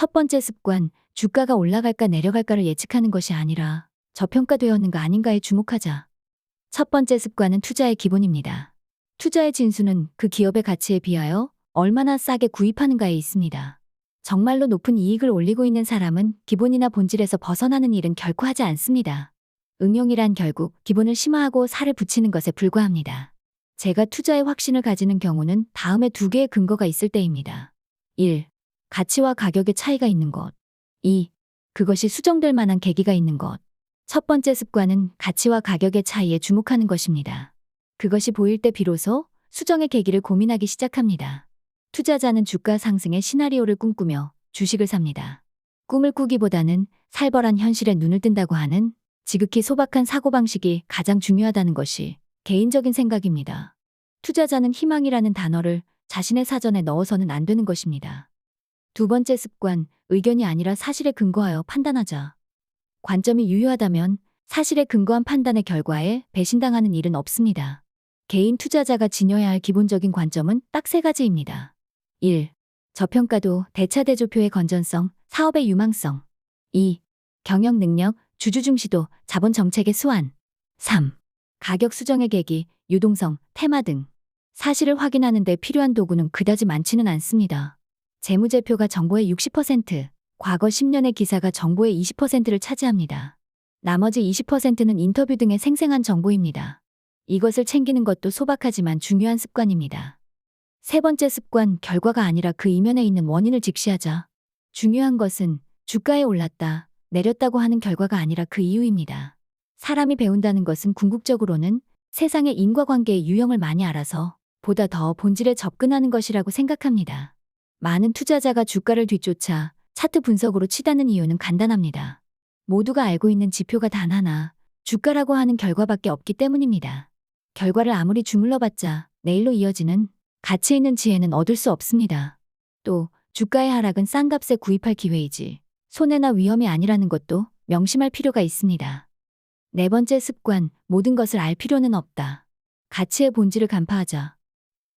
첫 번째 습관, 주가가 올라갈까 내려갈까를 예측하는 것이 아니라 저평가되었는가 아닌가에 주목하자. 첫 번째 습관은 투자의 기본입니다. 투자의 진수는 그 기업의 가치에 비하여 얼마나 싸게 구입하는가에 있습니다. 정말로 높은 이익을 올리고 있는 사람은 기본이나 본질에서 벗어나는 일은 결코 하지 않습니다. 응용이란 결국 기본을 심화하고 살을 붙이는 것에 불과합니다. 제가 투자에 확신을 가지는 경우는 다음에 두 개의 근거가 있을 때입니다. 1. 가치와 가격의 차이가 있는 것. 2. 그것이 수정될 만한 계기가 있는 것. 첫 번째 습관은 가치와 가격의 차이에 주목하는 것입니다. 그것이 보일 때 비로소 수정의 계기를 고민하기 시작합니다. 투자자는 주가 상승의 시나리오를 꿈꾸며 주식을 삽니다. 꿈을 꾸기보다는 살벌한 현실에 눈을 뜬다고 하는 지극히 소박한 사고방식이 가장 중요하다는 것이 개인적인 생각입니다. 투자자는 희망이라는 단어를 자신의 사전에 넣어서는 안 되는 것입니다. 두 번째 습관, 의견이 아니라 사실에 근거하여 판단하자. 관점이 유효하다면 사실에 근거한 판단의 결과에 배신당하는 일은 없습니다. 개인 투자자가 지녀야 할 기본적인 관점은 딱 세 가지입니다. 1. 저평가도, 대차대조표의 건전성, 사업의 유망성. 2. 경영 능력, 주주 중시도, 자본 정책의 수완. 3. 가격 수정의 계기, 유동성, 테마 등. 사실을 확인하는 데 필요한 도구는 그다지 많지는 않습니다. 재무제표가 정보의 60%, 과거 10년의 기사가 정보의 20%를 차지합니다. 나머지 20%는 인터뷰 등의 생생한 정보입니다. 이것을 챙기는 것도 소박하지만 중요한 습관입니다. 세 번째 습관, 결과가 아니라 그 이면에 있는 원인을 직시하자. 중요한 것은 주가에 올랐다, 내렸다고 하는 결과가 아니라 그 이유입니다. 사람이 배운다는 것은 궁극적으로는 세상의 인과관계의 유형을 많이 알아서 보다 더 본질에 접근하는 것이라고 생각합니다. 많은 투자자가 주가를 뒤쫓아 차트 분석으로 치닫는 이유는 간단합니다. 모두가 알고 있는 지표가 단 하나, 주가라고 하는 결과밖에 없기 때문입니다. 결과를 아무리 주물러봤자 내일로 이어지는 가치 있는 지혜는 얻을 수 없습니다. 또 주가의 하락은 싼 값에 구입할 기회이지 손해나 위험이 아니라는 것도 명심할 필요가 있습니다. 네 번째 습관, 모든 것을 알 필요는 없다. 가치의 본질을 간파하자.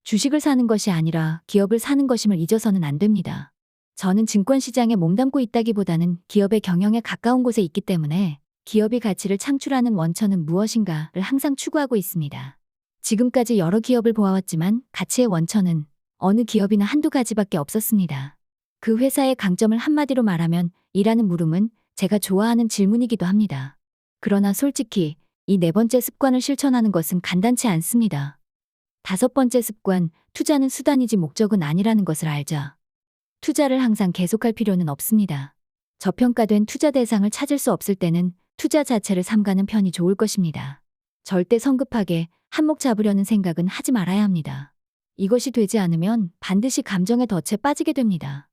주식을 사는 것이 아니라 기업을 사는 것임을 잊어서는 안 됩니다. 저는 증권시장에 몸담고 있다기보다는 기업의 경영에 가까운 곳에 있기 때문에 기업이 가치를 창출하는 원천은 무엇인가를 항상 추구하고 있습니다. 지금까지 여러 기업을 보아왔지만 가치의 원천은 어느 기업이나 한두 가지밖에 없었습니다. 그 회사의 강점을 한마디로 말하면 이라는 물음은 제가 좋아하는 질문이기도 합니다. 그러나 솔직히 이 네 번째 습관을 실천하는 것은 간단치 않습니다. 다섯 번째 습관, 투자는 수단이지 목적은 아니라는 것을 알자. 투자를 항상 계속할 필요는 없습니다. 저평가된 투자 대상을 찾을 수 없을 때는 투자 자체를 삼가는 편이 좋을 것입니다. 절대 성급하게 한몫 잡으려는 생각은 하지 말아야 합니다. 이것이 되지 않으면 반드시 감정의 덫에 빠지게 됩니다.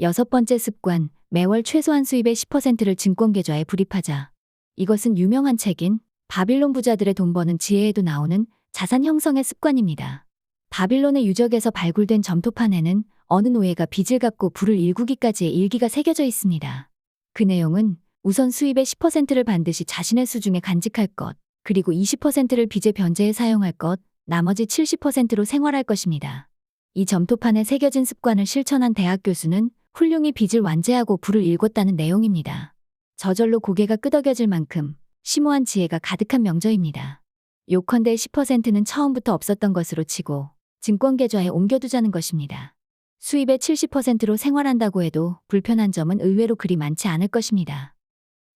여섯 번째 습관, 매월 최소한 수입의 10%를 증권 계좌에 불입하자. 이것은 유명한 책인 바빌론 부자들의 돈 버는 지혜에도 나오는 자산 형성의 습관입니다. 바빌론의 유적에서 발굴된 점토판에는 어느 노예가 빚을 갚고 불을 일구기까지의 일기가 새겨져 있습니다. 그 내용은 우선 수입의 10%를 반드시 자신의 수중에 간직할 것, 그리고 20%를 빚의 변제에 사용할 것, 나머지 70%로 생활할 것입니다. 이 점토판에 새겨진 습관을 실천한 대학 교수는 훌륭히 빚을 완제하고 불을 일궜다는 내용입니다. 저절로 고개가 끄덕여질 만큼 심오한 지혜가 가득한 명저입니다. 요컨대 10%는 처음부터 없었던 것으로 치고 증권 계좌에 옮겨두자는 것입니다. 수입의 70%로 생활한다고 해도 불편한 점은 의외로 그리 많지 않을 것입니다.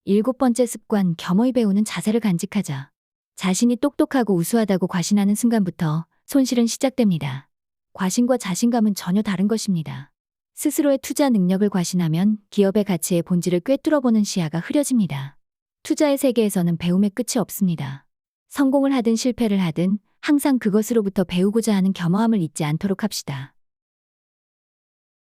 일곱 번째 습관, 겸허히 배우는 자세를 간직하자. 자신이 똑똑하고 우수하다고 과신하는 순간부터 손실은 시작됩니다. 과신과 자신감은 전혀 다른 것입니다. 스스로의 투자 능력을 과신하면 기업의 가치의 본질을 꿰뚫어보는 시야가 흐려집니다. 투자의 세계에서는 배움의 끝이 없습니다. 성공을 하든 실패를 하든 항상 그것으로부터 배우고자 하는 겸허함을 잊지 않도록 합시다.